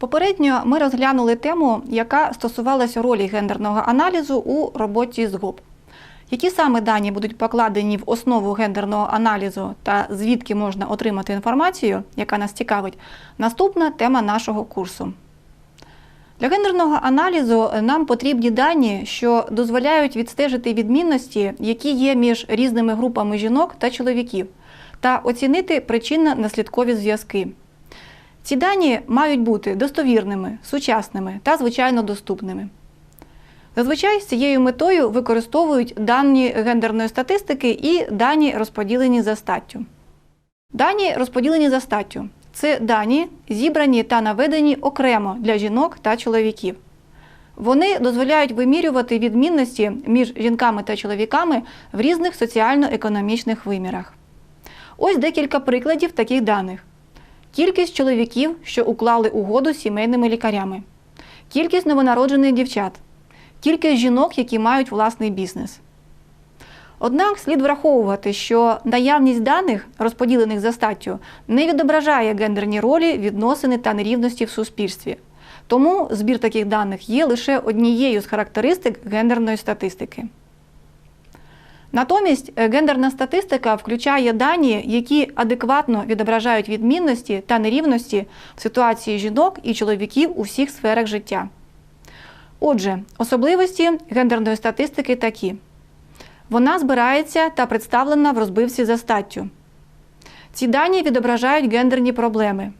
Попередньо ми розглянули тему, яка стосувалася ролі гендерного аналізу у роботі з ГОП. Які саме дані будуть покладені в основу гендерного аналізу та звідки можна отримати інформацію, яка нас цікавить, наступна тема нашого курсу. Для гендерного аналізу нам потрібні дані, що дозволяють відстежити відмінності, які є між різними групами жінок та чоловіків, та оцінити причинно-наслідкові зв'язки. Ці дані мають бути достовірними, сучасними та, звичайно, доступними. Зазвичай з цією метою використовують дані гендерної статистики і дані розподілені за статтю. Дані розподілені за статтю це дані, зібрані та наведені окремо для жінок та чоловіків. Вони дозволяють вимірювати відмінності між жінками та чоловіками в різних соціально-економічних вимірах. Ось декілька прикладів таких даних. Кількість чоловіків, що уклали угоду з сімейними лікарями, кількість новонароджених дівчат, кількість жінок, які мають власний бізнес. Однак слід враховувати, що наявність даних, розподілених за статтю, не відображає гендерні ролі, відносини та нерівності в суспільстві. Тому збір таких даних є лише однією з характеристик гендерної статистики. Натомість е, гендерна статистика включає дані, які адекватно відображають відмінності та нерівності в ситуації жінок і чоловіків у всіх сферах життя. Отже, особливості гендерної статистики такі: вона збирається та представлена в розбивці за статтю. Ці дані відображають гендерні проблеми.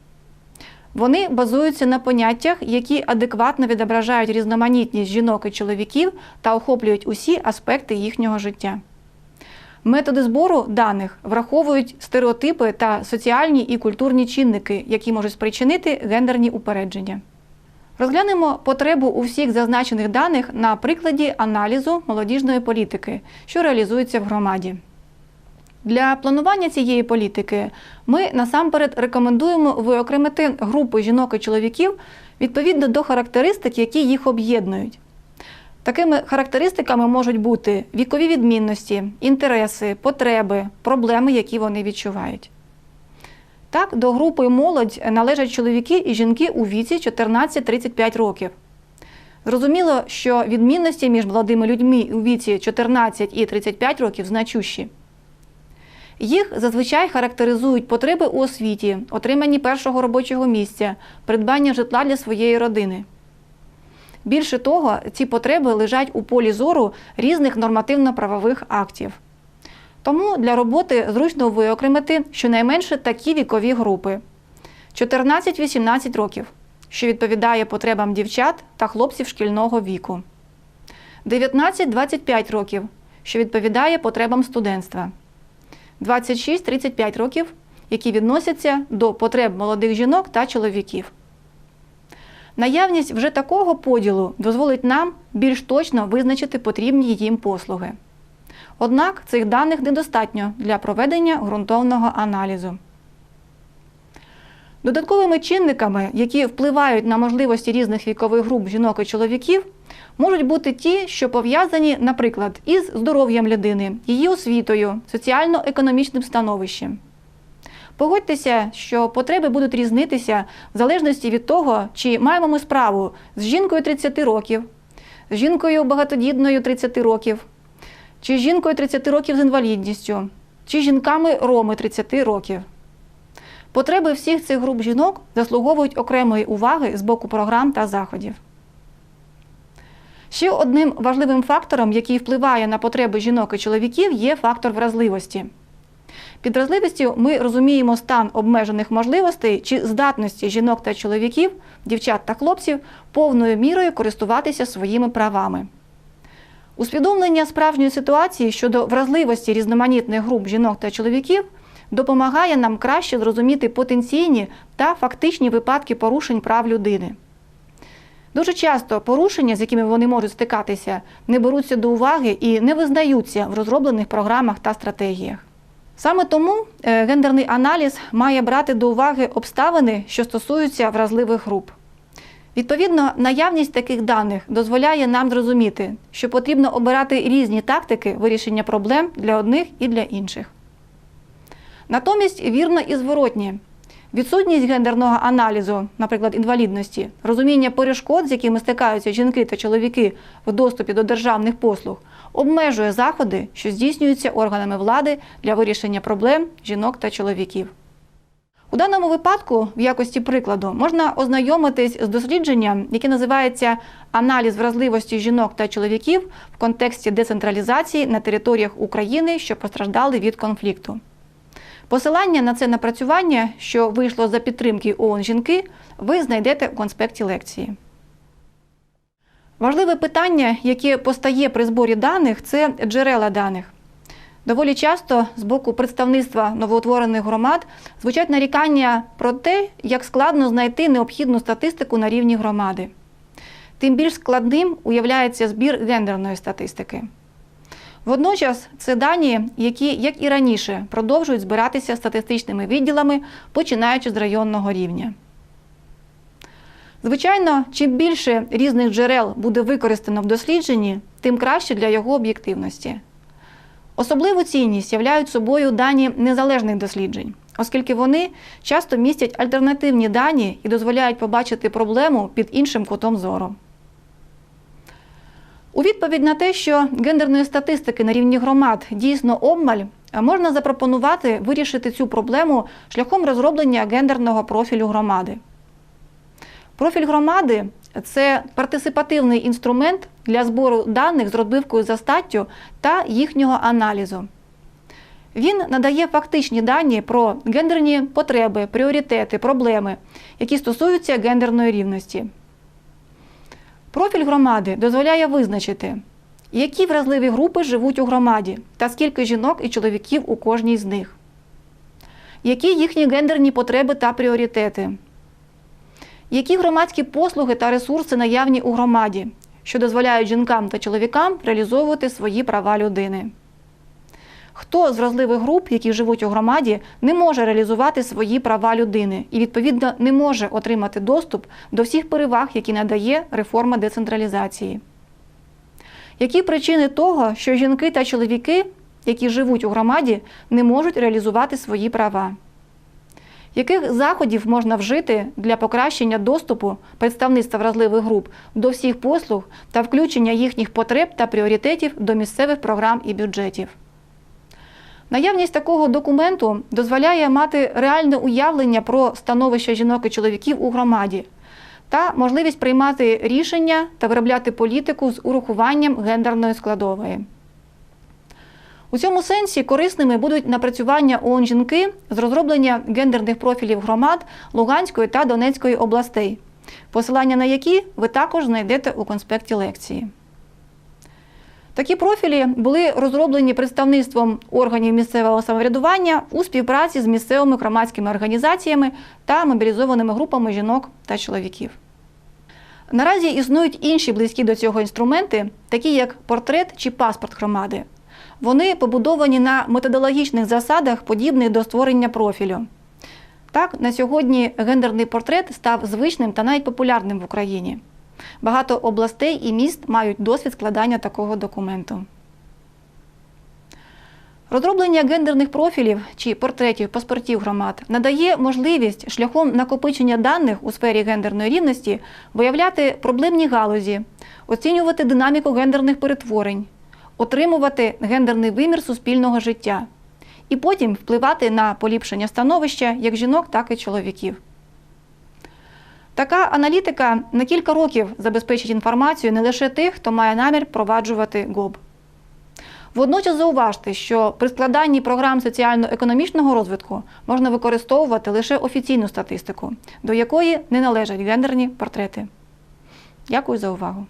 Вони базуються на поняттях, які адекватно відображають різноманітність жінок і чоловіків та охоплюють усі аспекти їхнього життя. Методи збору даних враховують стереотипи та соціальні і культурні чинники, які можуть спричинити гендерні упередження. Розглянемо потребу у всіх зазначених даних на прикладі аналізу молодіжної політики, що реалізується в громаді. Для планування цієї політики ми насамперед рекомендуємо виокремити групи жінок і чоловіків відповідно до характеристик, які їх об'єднують. Такими характеристиками можуть бути вікові відмінності, інтереси, потреби, проблеми, які вони відчувають. Так, до групи молодь належать чоловіки і жінки у віці 14-35 років. Зрозуміло, що відмінності між молодими людьми у віці 14 і 35 років значущі. Їх зазвичай характеризують потреби у освіті, отриманні першого робочого місця, придбання житла для своєї родини. Більше того, ці потреби лежать у полі зору різних нормативно-правових актів. Тому для роботи зручно виокремити щонайменше такі вікові групи: 14-18 років, що відповідає потребам дівчат та хлопців шкільного віку, 19-25 років, що відповідає потребам студентства, 26-35 років, які відносяться до потреб молодих жінок та чоловіків. Наявність вже такого поділу дозволить нам більш точно визначити потрібні їм послуги. Однак цих даних недостатньо для проведення ґрунтовного аналізу. Додатковими чинниками, які впливають на можливості різних вікових груп жінок і чоловіків, можуть бути ті, що пов'язані, наприклад, із здоров'ям людини, її освітою, соціально-економічним становищем. Погодьтеся, що потреби будуть різнитися в залежності від того, чи маємо ми справу з жінкою 30 років, з жінкою багатодітною 30 років, чи з жінкою 30 років з інвалідністю, чи жінками роми 30 років. Потреби всіх цих груп жінок заслуговують окремої уваги з боку програм та заходів. Ще одним важливим фактором, який впливає на потреби жінок і чоловіків, є фактор вразливості. Під вразливістю ми розуміємо стан обмежених можливостей чи здатності жінок та чоловіків, дівчат та хлопців повною мірою користуватися своїми правами. Усвідомлення справжньої ситуації щодо вразливості різноманітних груп жінок та чоловіків допомагає нам краще зрозуміти потенційні та фактичні випадки порушень прав людини. Дуже часто порушення, з якими вони можуть стикатися, не беруться до уваги і не визнаються в розроблених програмах та стратегіях. Саме тому е, гендерний аналіз має брати до уваги обставини, що стосуються вразливих груп. Відповідно, наявність таких даних дозволяє нам зрозуміти, що потрібно обирати різні тактики вирішення проблем для одних і для інших. Натомість вірно і зворотні. Відсутність гендерного аналізу, наприклад, інвалідності, розуміння перешкод, з якими стикаються жінки та чоловіки в доступі до державних послуг, обмежує заходи, що здійснюються органами влади для вирішення проблем жінок та чоловіків. У даному випадку, в якості прикладу, можна ознайомитись з дослідженням, яке називається Аналіз вразливості жінок та чоловіків в контексті децентралізації на територіях України, що постраждали від конфлікту. Посилання на це напрацювання, що вийшло за підтримки ООН жінки, ви знайдете у конспекті лекції. Важливе питання, яке постає при зборі даних, це джерела даних. Доволі часто з боку представництва новоутворених громад звучать нарікання про те, як складно знайти необхідну статистику на рівні громади. Тим більш складним уявляється збір гендерної статистики. Водночас це дані, які, як і раніше, продовжують збиратися статистичними відділами, починаючи з районного рівня. Звичайно, чим більше різних джерел буде використано в дослідженні, тим краще для його об'єктивності. Особливу цінність являють собою дані незалежних досліджень, оскільки вони часто містять альтернативні дані і дозволяють побачити проблему під іншим кутом зору. У відповідь на те, що гендерної статистики на рівні громад дійсно обмаль, можна запропонувати вирішити цю проблему шляхом розроблення гендерного профілю громади. Профіль громади це партисипативний інструмент для збору даних з розбивкою за статтю та їхнього аналізу. Він надає фактичні дані про гендерні потреби, пріоритети, проблеми, які стосуються гендерної рівності. Профіль громади дозволяє визначити, які вразливі групи живуть у громаді та скільки жінок і чоловіків у кожній з них, які їхні гендерні потреби та пріоритети, які громадські послуги та ресурси наявні у громаді, що дозволяють жінкам та чоловікам реалізовувати свої права людини. Хто з вразливих груп, які живуть у громаді, не може реалізувати свої права людини і, відповідно, не може отримати доступ до всіх переваг, які надає реформа децентралізації? Які причини того, що жінки та чоловіки, які живуть у громаді, не можуть реалізувати свої права? Яких заходів можна вжити для покращення доступу представництва вразливих груп до всіх послуг та включення їхніх потреб та пріоритетів до місцевих програм і бюджетів? Наявність такого документу дозволяє мати реальне уявлення про становище жінок і чоловіків у громаді та можливість приймати рішення та виробляти політику з урахуванням гендерної складової. У цьому сенсі корисними будуть напрацювання ООН жінки з розроблення гендерних профілів громад Луганської та Донецької областей, посилання на які ви також знайдете у конспекті лекції. Такі профілі були розроблені представництвом органів місцевого самоврядування у співпраці з місцевими громадськими організаціями та мобілізованими групами жінок та чоловіків. Наразі існують інші близькі до цього інструменти, такі як портрет чи паспорт громади. Вони побудовані на методологічних засадах, подібних до створення профілю. Так, на сьогодні гендерний портрет став звичним та навіть популярним в Україні. Багато областей і міст мають досвід складання такого документу. Розроблення гендерних профілів чи портретів паспортів громад надає можливість шляхом накопичення даних у сфері гендерної рівності виявляти проблемні галузі, оцінювати динаміку гендерних перетворень, отримувати гендерний вимір суспільного життя і потім впливати на поліпшення становища як жінок, так і чоловіків. Така аналітика на кілька років забезпечить інформацію не лише тих, хто має намір впроваджувати ГОБ. Водночас зауважте, що при складанні програм соціально-економічного розвитку можна використовувати лише офіційну статистику, до якої не належать гендерні портрети. Дякую за увагу.